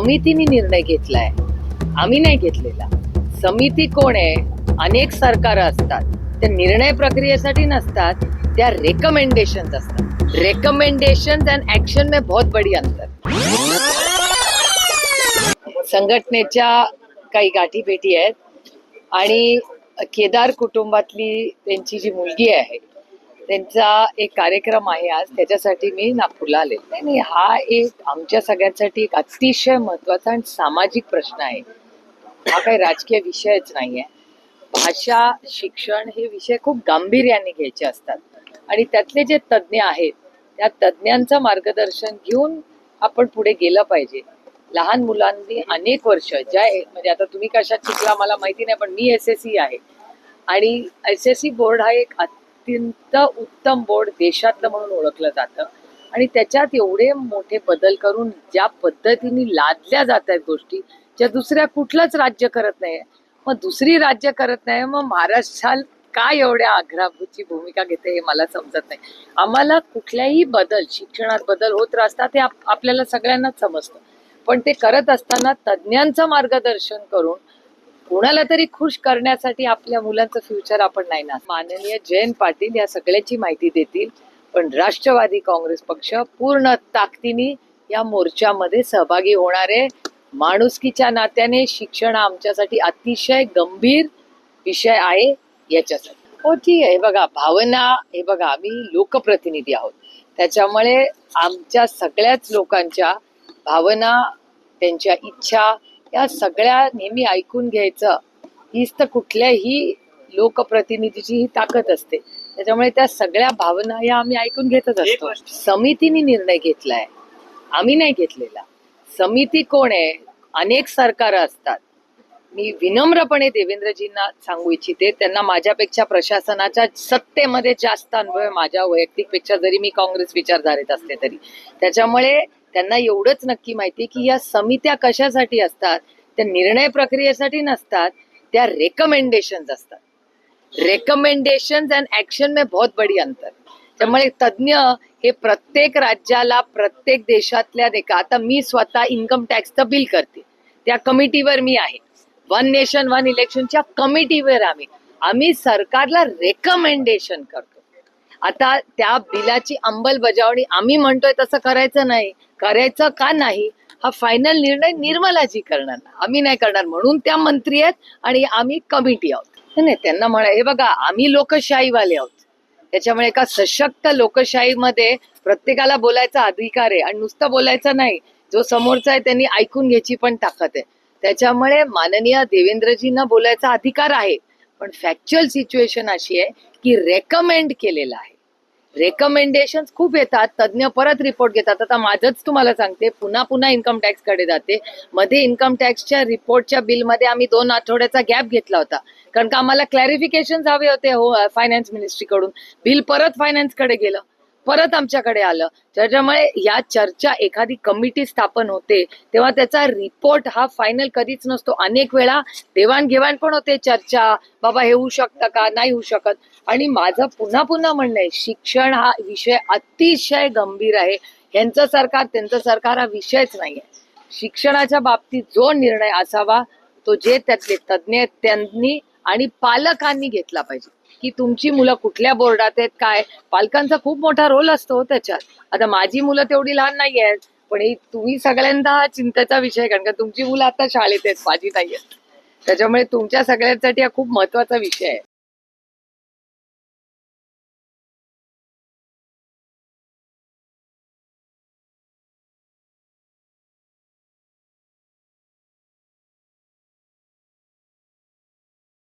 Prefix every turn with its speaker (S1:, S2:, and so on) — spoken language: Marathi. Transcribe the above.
S1: समितीने निर्णय घेतलाय. आम्ही नाही घेतलेला. समिती कोण आहे? अनेक सरकार असतात. त्या निर्णय प्रक्रियेसाठी नसतात. त्या रेकमेंडेशन असतात. रेकमेंडेशन अँड ऍक्शन मे बहुत बडी अंतर. संघटनेच्या काही गाठीभेटी आहेत. आणि केदार कुटुंबातली त्यांची जी मुलगी आहे त्यांचा एक कार्यक्रम आहे आज त्याच्यासाठी मी नागपूरला आले नाही हा एक आमच्या सगळ्यांसाठी एक अतिशय महत्त्वाचा आणि सामाजिक प्रश्न आहे. हा काही राजकीय विषयच नाही आहे भाषा शिक्षण हे विषय खूप गांभीर्याने घ्यायचे असतात. आणि त्यातले जे तज्ज्ञ आहेत त्या तज्ज्ञांचं मार्गदर्शन घेऊन आपण पुढे गेलं पाहिजे. लहान मुलांनी अनेक वर्ष ज्या म्हणजे आता तुम्ही कशात शिकला मला माहिती नाही पण मी एस एस सी आहे. आणि एस एस सी बोर्ड हा एक अत्यंत उत्तम बोर्ड देशातलं म्हणून ओळखलं जातं. आणि त्याच्यात एवढे मोठे बदल करून ज्या पद्धतीने लादल्या जात आहेत गोष्टी ज्या दुसऱ्या कुठलंच राज्य करत नाही मग दुसरी राज्य करत नाही मग महाराष्ट्रात काय एवढ्या आग्राभूची भूमिका घेते हे मला समजत नाही. आम्हाला कुठल्याही बदल शिक्षणात बदल होत असतात ते आपल्याला सगळ्यांनाच समजतं. पण ते करत असताना तज्ज्ञांचं मार्गदर्शन करून कोणाला तरी खुश करण्यासाठी आपल्या मुलांचं फ्युचर आपण नाही ना. माननीय जयंत पाटील या सगळ्याची माहिती देतील. पण राष्ट्रवादी काँग्रेस पक्ष पूर्ण ताकदीने या मोर्चामध्ये सहभागी होणारे माणुसकीच्या नात्याने शिक्षण हा आमच्यासाठी अतिशय गंभीर विषय आहे याच्यासाठी. हो ठीक आहे. हे बघा भावना हे बघा आम्ही लोकप्रतिनिधी आहोत. त्याच्यामुळे आमच्या सगळ्याच लोकांच्या भावना त्यांच्या इच्छा या सगळ्या नेहमी ऐकून घ्यायचं हीच तर कुठल्याही लोकप्रतिनिधीची ही ताकद असते. त्याच्यामुळे त्या सगळ्या भावना या आम्ही ऐकून घेतच असतो. समितीने निर्णय घेतलाय. आम्ही नाही घेतलेला. समिती कोण आहे? अनेक सरकार असतात. मी विनम्रपणे देवेंद्रजींना सांगू इच्छिते त्यांना माझ्यापेक्षा प्रशासनाच्या सत्तेमध्ये जास्त अनुभव आहे. माझ्या वैयक्तिकपेक्षा जरी मी काँग्रेस विचारधारेत असले तरी. त्याच्यामुळे त्यांना एवढंच नक्की माहिती की या समित्या कशासाठी असतात त्या निर्णय प्रक्रियेसाठी नसतात त्या रेकमेंडेशन असतात. रेकमेंडेशन अँड ऍक्शन मे बहुत बडी अंतर. त्यामुळे तज्ज्ञ हे प्रत्येक राज्याला प्रत्येक देशातल्या देखा आता मी स्वतः इन्कम टॅक्सचं बिल करते. त्या कमिटीवर मी आहे. वन नेशन वन इलेक्शनच्या कमिटीवर आम्ही. आम्ही सरकारला रेकमेंडेशन करतो. आता त्या बिलाची अंमलबजावणी आम्ही म्हणतोय तसं करायचं नाही. करायचं का नाही? हा फायनल निर्णय निर्मलाजी करणार. आम्ही नाही करणार म्हणून त्या मंत्री आहेत आणि आम्ही कमिटी आहोत. नाही, त्यांना म्हणा हे बघा आम्ही लोकशाहीवाले आहोत. त्याच्यामुळे एका सशक्त लोकशाहीमध्ये प्रत्येकाला बोलायचा अधिकार आहे आणि नुसतं बोलायचं नाही. जो समोरचा आहे त्यांनी ऐकून घ्यायची पण ताकद आहे. त्याच्यामुळे माननीय देवेंद्रजींना बोलायचा अधिकार आहे. पण फॅक्च्युअल सिच्युएशन अशी आहे की रेकमेंड केलेलं आहे. रेकमेंडेशन खूप येतात तज्ज्ञ परत रिपोर्ट घेतात. आता माझंच तुम्हाला सांगते पुन्हा पुन्हा इन्कम टॅक्सकडे जाते. मध्ये इन्कम टॅक्सच्या रिपोर्टच्या बिलमध्ये आम्ही दोन आठवड्याचा गॅप घेतला होता. कारण का आम्हाला क्लॅरिफिकेशन हवे होते हो फायनान्स मिनिस्ट्रीकडून बिल परत फायनान्सकडे गेलं. परत आमच्याकडे आलं. त्याच्यामुळे या चर्चा एखादी कमिटी स्थापन होते तेव्हा त्याचा रिपोर्ट हा फायनल कधीच नसतो. अनेक वेळा देवाणघेवाण पण होते चर्चा बाबा हे होऊ शकतं का? नाही होऊ शकत. आणि माझं पुन्हा पुन्हा म्हणणं आहे शिक्षण हा विषय अतिशय गंभीर आहे. यांचं सरकार त्यांचं सरकार हा विषयच नाही आहे शिक्षणाच्या बाबतीत जो निर्णय असावा तो जे त्यातले तज्ज्ञ आहेत त्यांनी आणि पालकांनी घेतला पाहिजे. की तुमची मुलं कुठल्या बोर्डात आहेत काय? पालकांचा खूप मोठा रोल असतो हो त्याच्यात. आता माझी मुलं तेवढी लहान नाही आहेत पण तुम्ही सगळ्यांदा हा चिंतेचा विषय आहे, कारण का तुमची मुलं आता शाळेत आहेत माझी नाही आहेत त्याच्यामुळे तुमच्या सगळ्यांसाठी हा खूप महत्त्वाचा विषय आहे.